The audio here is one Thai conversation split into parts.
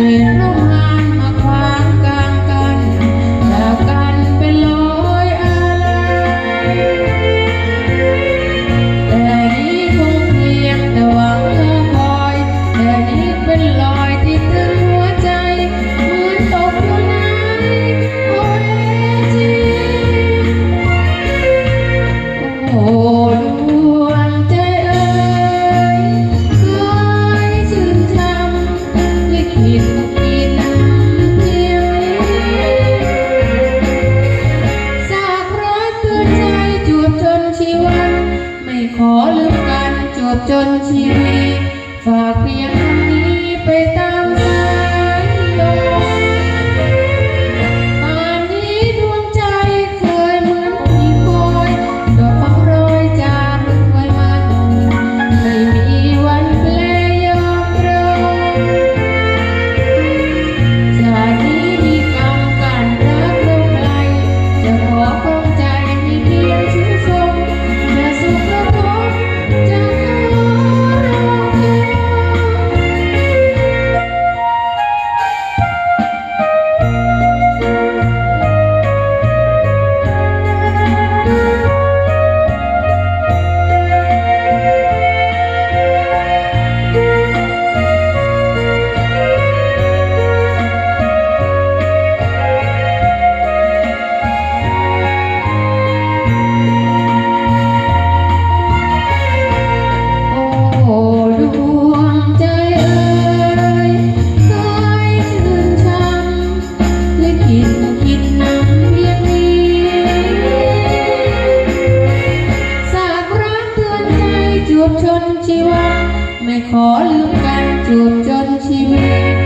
嗯 ชีวันไม่ขอลืมกันจบจนชีวิตฝาก ขอลืมกันจูบจนชีวิต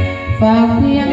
ฝากเพียง